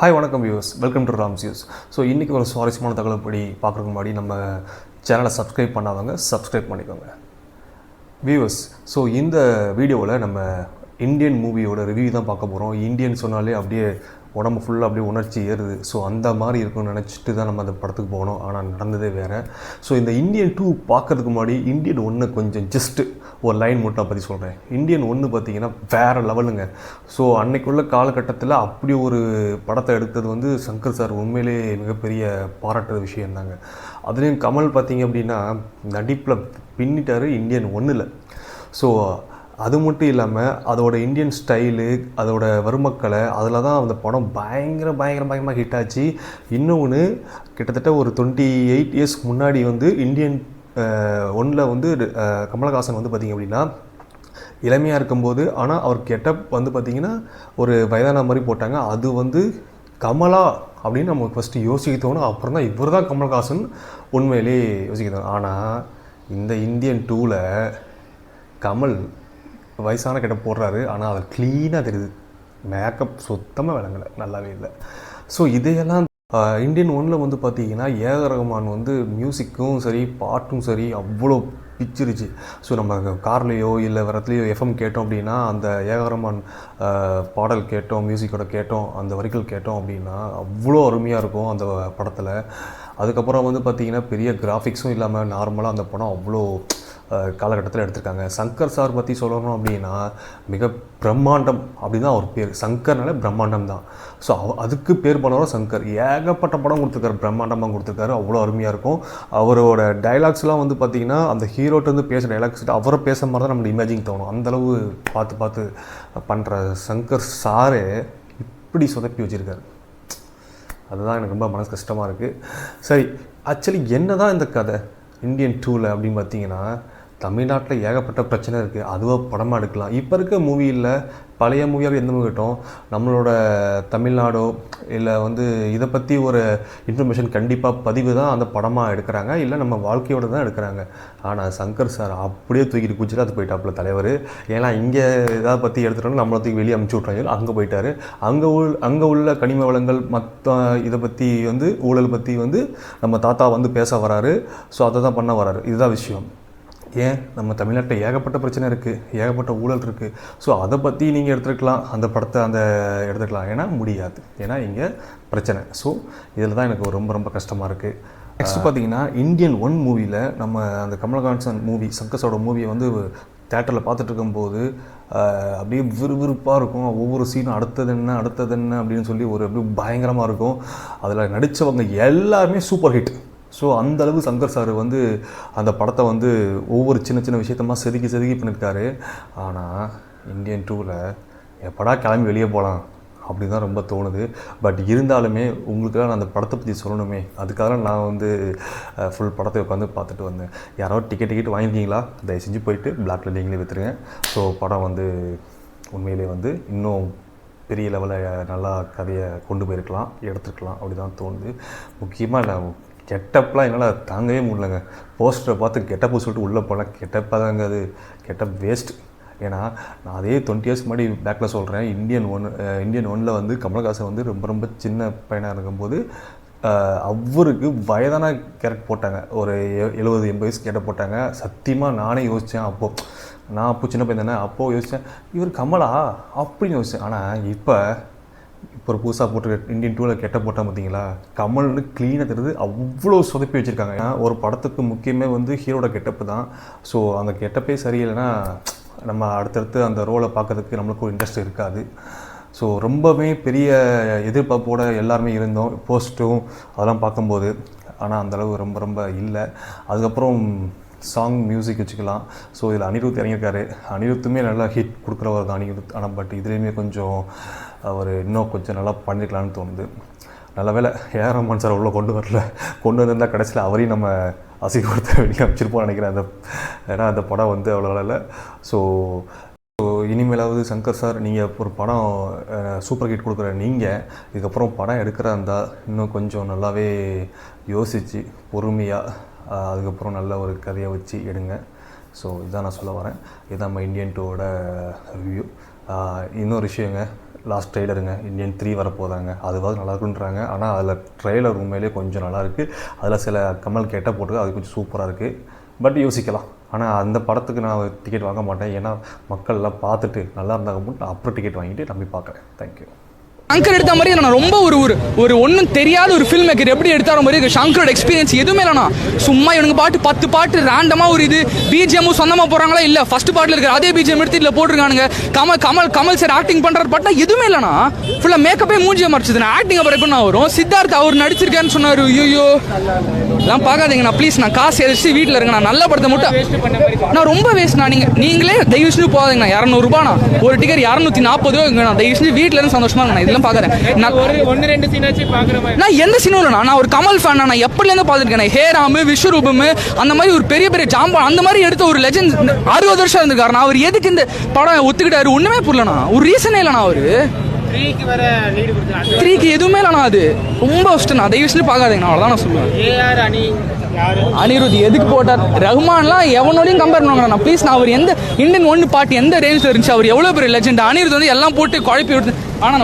Hi வணக்கம் views welcome to Ram's views so இன்றைக்கி ஒரு சுவாரஸ்யமான தகவல் படி பார்க்குறதுக்கு முன்னாடி நம்ம சேனலை சப்ஸ்கிரைப் பண்ணாதவங்க சப்ஸ்கிரைப் பண்ணிக்கோங்க. வியூவர்ஸ் ஸோ இந்த வீடியோவில் நம்ம இந்தியன் மூவியோட ரிவ்யூ தான் பார்க்க போகிறோம் இந்தியன் சொன்னாலே அப்படியே உடம்பு ஃபுல்லாக அப்படியே உணர்ச்சி ஏறுது. ஸோ அந்த மாதிரி இருக்கும்னு நினச்சிட்டு தான் நம்ம அந்த படத்துக்கு போனோம். ஆனால் நடந்ததே வேறு. ஸோ இந்த இந்தியன் டூ பார்க்கறதுக்கு முன்னாடி இந்தியன் ஒன்று கொஞ்சம் ஜஸ்ட்டு ஒரு லைன் மட்டும் பற்றி சொல்கிறேன் இந்தியன் ஒன்று பார்த்தீங்கன்னா வேறு லெவலுங்க ஸோ அன்னைக்குள்ள காலகட்டத்தில் அப்படி ஒரு படத்தை எடுத்தது வந்து சங்கர் சார் உண்மையிலே மிகப்பெரிய பாராட்டுற விஷயம் தாங்க அதுலேயும் கமல் பார்த்தீங்க அப்படின்னா நடிப்பில் பின்னிட்டார் இந்தியன் ஒன்றில் ஸோ அது மட்டும் இல்லாமல் அதோட இந்தியன் ஸ்டைலு அதோட வறுமக்களை அதில் தான் அந்த படம் பயங்கர பயங்கர பயங்கரமாக ஹிட் ஆச்சு. இன்னொன்று கிட்டத்தட்ட ஒரு டுவெண்ட்டி எயிட் இயர்ஸ்க்கு முன்னாடி வந்து இந்தியன் ஒன்றில் வந்து கமலஹாசன் வந்து பார்த்திங்க அப்படின்னா இளமையாக இருக்கும்போது ஆனால் அவர் கெட்டப் வந்து பார்த்திங்கன்னா ஒரு வயதான மாதிரி போட்டாங்க. அது வந்து கமலா அப்படின்னு நம்ம ஃபஸ்ட்டு யோசிக்க தோணும் அப்புறம் தான் இவர் தான் கமல்ஹாசன் உண்மையிலே யோசிக்க தோணும் ஆனால் இந்த இந்தியன் டூவில் கமல் வயசான கிட்ட போடுறாரு. ஆனால் அது க்ளீனாக தெரியுது. மேக்கப் சுத்தமாக விளங்கலை. நல்லாவே இல்லை. ஸோ இதையெல்லாம் இந்தியன் ஒன்றில் வந்து பார்த்தீங்கன்னா ஏக ரகுமான் வந்து மியூசிக்கும் சரி பாட்டும் சரி அவ்வளோ பிச்சிருச்சு. ஸோ நம்ம கார்லேயோ இல்லை வரத்துலையோ எஃப்எம் கேட்டோம் அப்படின்னா அந்த ஏகரமான் பாடல் கேட்டோம் மியூசிக்கோட கேட்டோம் அந்த வரிகள் கேட்டோம் அப்படின்னா அவ்வளோ அருமையாக இருக்கும் அந்த படத்தில். அதுக்கப்புறம் வந்து பார்த்திங்கன்னா பெரிய கிராஃபிக்ஸும் இல்லாமல் நார்மலாக அந்த படம் அவ்வளோ காலகட்டத்தில் எடுத்திருக்காங்க. சங்கர் சார் பற்றி சொல்லணும் அப்படின்னா மிக பிரம்மாண்டம் அப்படின்னு தான் அவர் பேர். சங்கர்னால பிரம்மாண்டம் தான். ஸோ அவ அதுக்கு பேர் போனவரும் சங்கர். ஏகப்பட்ட படம் கொடுத்துருக்காரு. பிரம்மாண்டமாக கொடுத்துருக்காரு. அவ்வளோ அருமையாக இருக்கும். அவரோட டைலாக்ஸ்லாம் வந்து பார்த்திங்கன்னா அந்த ஹீரோட்டேருந்து பேச பேசுகிற டைலாக்ஸ் அவரை பேசுகிற மாதிரி தான் நம்மளுக்கு இமேஜிங் தோணும். அந்தளவு பார்த்து பார்த்து பண்ணுற சங்கர் சாரே இப்படி சொதப்பி வச்சுருக்காரு. அதுதான் எனக்கு ரொம்ப மனசு கஷ்டமாக இருக்குது சரி ஆக்சுவலி என்ன தான் இந்த கதை இந்தியன் டூவில் அப்படின்னு பார்த்தீங்கன்னா தமிழ்நாட்டில் ஏகப்பட்ட பிரச்சனை இருக்குது அதுவாக படமாக எடுக்கலாம். இப்போ இருக்க மூவியில் பழைய மூவியாக எந்த மூவி கட்டும் நம்மளோட தமிழ்நாடோ இல்லை வந்து இதை பற்றி ஒரு இன்ஃபர்மேஷன் கண்டிப்பாக பதிவு தான் அந்த படமாக எடுக்கிறாங்க. இல்லை நம்ம வாழ்க்கையோட தான் எடுக்கிறாங்க. ஆனால் சங்கர் சார் அப்படியே தூக்கிட்டு குஜராத் போயிட்டாப்புல தலைவர். ஏன்னா இங்கே இதை பற்றி எடுத்துட்டோம்னா நம்மளை தூக்கி வெளியே அமுச்சு விட்றாங்க அங்கே போயிட்டார். அங்கே உள் அங்கே உள்ள கனிம வளங்கள் மற்ற இதை பற்றி வந்து ஊழல் பற்றி வந்து நம்ம தாத்தா வந்து பேச வராரு. ஸோ அதை தான் பண்ண வராரு. இதுதான் விஷயம். ஏன்? நம்ம தமிழ்நாட்டில் ஏகப்பட்ட பிரச்சனை இருக்குது ஏகப்பட்ட ஊழல் இருக்குது ஸோ அதை பற்றி நீங்கள் எடுத்துருக்கலாம். அந்த படத்தை அந்த எடுத்துக்கலாம் ஏன்னா முடியாது. ஏன்னா இங்கே பிரச்சனை. ஸோ இதில் தான் எனக்கு ரொம்ப ரொம்ப கஷ்டமாக இருக்குது நெக்ஸ்ட் பார்த்தீங்கன்னா இந்தியன் ஒன் மூவியில் நம்ம அந்த கமலஹாசன் மூவி சங்கஸோட மூவியை வந்து தேட்டரில் பார்த்துட்டு இருக்கும்போது அப்படியே விறுவிறுப்பாக இருக்கும். ஒவ்வொரு சீனும் அடுத்தது என்ன அடுத்தது என்ன அப்படின்னு சொல்லி ஒரு அப்படியே பயங்கரமாக இருக்கும். அதில் நடித்தவங்க எல்லாருமே சூப்பர் ஹிட் ஸோ அந்த அளவு சங்கர் சார் வந்து அந்த படத்தை வந்து ஒவ்வொரு சின்ன சின்ன விஷயத்தமாக செதுக்கி செதுக்கி பண்ணியிருக்காரு ஆனால் இந்தியன் டூவில் எப்படா கிளம்பி வெளியே போகலாம் அப்படி தான் ரொம்ப தோணுது. பட் இருந்தாலுமே உங்களுக்காக நான் அந்த படத்தை பற்றி சொல்லணுமே. அதுக்காக நான் வந்து ஃபுல் படத்தை உட்காந்து பார்த்துட்டு வந்தேன். யாரோ டிக்கெட் டிக்கெட் வாங்கியிருக்கீங்களா? தயவு செஞ்சு போயிட்டு பிளாக்ல நீங்களே விற்றுருங்க ஸோ படம் வந்து உண்மையிலே வந்து இன்னும் பெரிய லெவலில் நல்லா கதையை கொண்டு போயிருக்கலாம் எடுத்துருக்கலாம். அப்படி தான் தோணுது. முக்கியமாக நான் கெட்டப்லாம் என்னால் தாங்கவே முடியலங்க. போஸ்டரை பார்த்து கெட்டப்பு சொல்லிட்டு உள்ளே போனால் கெட்டப்பாக தாங்க அது. கெட்டப் வேஸ்ட் ஏன்னா நான் அதே டுவெண்ட்டி இயர்ஸ் முன்னாடி பேக்கில் சொல்கிறேன் இந்தியன் ஒன் இந்தியன் ஒன்னில் வந்து கமலஹாசன் வந்து ரொம்ப ரொம்ப சின்ன பையனாக இருக்கும்போது அவருக்கு வயதான கேரக்ட் போட்டாங்க. ஒரு எழுபது எண்பது வயசு கேட்ட போட்டாங்க. சத்தியமாக நானே யோசித்தேன் அப்போது நான் அப்போ சின்ன பையன் தானே அப்போது யோசித்தேன் இவர் கமலா? அப்படின்னு யோசித்தேன் ஆனால் இப்போ இப்போ ஒரு புதுசாக போட்டு இந்தியன் டூவில் கெட்ட போட்டால் பார்த்தீங்களா கமல்னு க்ளீனாக தெரியுது அவ்வளோ சொதப்பி வச்சுருக்காங்க. ஏன்னா ஒரு படத்துக்கு முக்கியமே வந்து ஹீரோட கெட்டப்பு தான். ஸோ அந்த கெட்டப்பே சரியில்லைன்னா நம்ம அடுத்தடுத்து அந்த ரோலை பார்க்கறதுக்கு நம்மளுக்கு ஒரு இன்ட்ரெஸ்ட் இருக்காது. ஸோ ரொம்பவே பெரிய எதிர்பார்ப்போடு எல்லாருமே இருந்தோம். போஸ்ட்டும் அதெல்லாம் பார்க்கும்போது. ஆனால் அந்தளவு ரொம்ப ரொம்ப இல்லை. அதுக்கப்புறம் சாங் மியூசிக் வச்சுக்கலாம். ஸோ இதில் அனிருத் இறங்கியிருக்காரு. அனிருத்துமே நல்லா ஹிட் கொடுக்குறவர் தான் அனிருத். ஆனால் பட் இதுலேயுமே கொஞ்சம் அவர் இன்னும் கொஞ்சம் நல்லா பண்ணிருக்கலாம்னு தோணுது. நல்ல வேலை ஏஆர் ரஹ்மான் சார் உள்ளே கொண்டு வரல. கொண்டு வந்திருந்தால் கடைசியில் அவரையும் நம்ம அசிங்கப்படுத்த வெளியே அமைச்சிருப்போம் நினைக்கிறேன். அந்த ஏன்னா அந்த படம் வந்து அவ்வளோ இல்லை. ஸோ ஸோ இனிமேலாவது சங்கர் சார் நீங்கள் ஒரு படம் சூப்பர் ஹிட் கொடுக்குற நீங்கள் இதுக்கப்புறம் படம் எடுக்கிறா இருந்தால் இன்னும் கொஞ்சம் நல்லாவே யோசித்து பொறுமையாக அதுக்கப்புறம் நல்ல ஒரு கதையை வச்சு எடுங்க. ஸோ இதான் நான் சொல்ல வரேன். இதுதான் நம்ம இந்தியன் டூவோட ரிவ்யூ இன்னொரு விஷயங்க லாஸ்ட் ட்ரெய்லருங்க இந்தியன் த்ரீ வரப்போதாங்க. அதுவாது நல்லா இருக்குன்றாங்க ஆனால் அதில் ட்ரெய்லர் உண்மையிலேயே கொஞ்சம் நல்லாயிருக்கு அதில் சில கமல் கெட்ட போட்டு அது கொஞ்சம் சூப்பராக இருக்குது பட் யோசிக்கலாம். ஆனால் அந்த படத்துக்கு நான் டிக்கெட் வாங்க மாட்டேன். ஏன்னா மக்கள்லாம் பார்த்துட்டு நல்லா இருந்தாங்க மட்டும் அப்புறம் டிக்கெட் வாங்கிட்டு நம்பி பார்க்குறேன். தேங்க்யூ அங்கர் எடுத்த மாதிரி நான் ரொம்ப ஒரு ஒரு ஒன்றும் தெரியாத ஒரு ஃபில்ம் மேக்கர் எப்படி எடுத்தாரோ மாதிரி இருக்கு சங்கரோட எக்ஸ்பீரியன்ஸ் எதுவுமே இல்லைனா சும்மா இவனுக்கு பாட்டு பத்து பாட்டு ரேண்டமாக ஒரு இது பிஜிஎம் சொந்தமாக போகிறாங்களா இல்லை ஃபஸ்ட் பாட்டில் இருக்கிற அதே பிஜிஎம் எடுத்து இதில் போட்டிருக்கானுங்க. கமல் கமல் கமல் சார் ஆக்டிங் பண்ணுறாரு பாட்டா எதுவுமே இல்லைனா ஃபுல்லாக மேக்கப்பே மூஞ்சியை மறைச்சது நான் ஆக்டிங் அப்புறம் எப்படி வரும்? சித்தார்த் அவர் நடிச்சிருக்காருன்னு சொன்னார். ஐயோ எல்லாம் பார்க்காதீங்கண்ணா ப்ளீஸ் நான் காசு எதிர்த்து வீட்டில் இருங்க நான் நல்ல படத்தை மட்டும் நான் ரொம்ப வேஸ்ட்ண்ணா நீங்கள் நீங்களே தயவு செஞ்சு போகாதீங்கண்ணா இரநூறுபாண்ணா ஒரு டிக்கெட் இரநூத்தி நாற்பது ரூபாய்ங்கண்ணா தயவு செஞ்சு வீட்டில் இருந்து சந்தோஷமா இருக்கேன் இதெல்லாம் பார்க்குறேன் நான் ஒரு ஒன்னு ரெண்டு நான் எந்த சினிமா இல்லைண்ணா நான் ஒரு கமல் ஃபேன் நான் எப்படிலேருந்து பார்த்துருக்கேன்? ஹேராமு விஸ்வரூபம் அந்த மாதிரி ஒரு பெரிய பெரிய ஜாம்பா அந்த மாதிரி எடுத்த ஒரு லெஜண்ட் அறுபது வருஷம் இருந்திருக்காரு. நான் அவர் எதுக்கு இந்த படம் ஒத்துக்கிட்டாரு? ஒண்ணுமே புரியலண்ணா ஒரு ரீசனே இல்லைண்ணா அவரு. த்ரீக்கு எதுவுமே இல்லைண்ணா அது. ரொம்ப கஷ்டம் நான் தயவு செஞ்சு பார்க்காதீங்கண்ணா அவ்வளோதான் நான் சொல்லுவேன். அனிருத் எதுக்கு போட்டார்? ரஹ்மான்லாம் எவனோடையும் கம்பேர் பண்ணுவாங்க நான் ப்ளீஸ் நான் அவர் எந்த இந்தியன் ஒன்று பாட்டு எந்த ரேஞ்சில் இருந்துச்சு அவர் எவ்வளோ பெரிய லெஜெண்ட் அனிருத் வந்து எல்லாம் போட்டு குழப்பி விடுது ஆனால்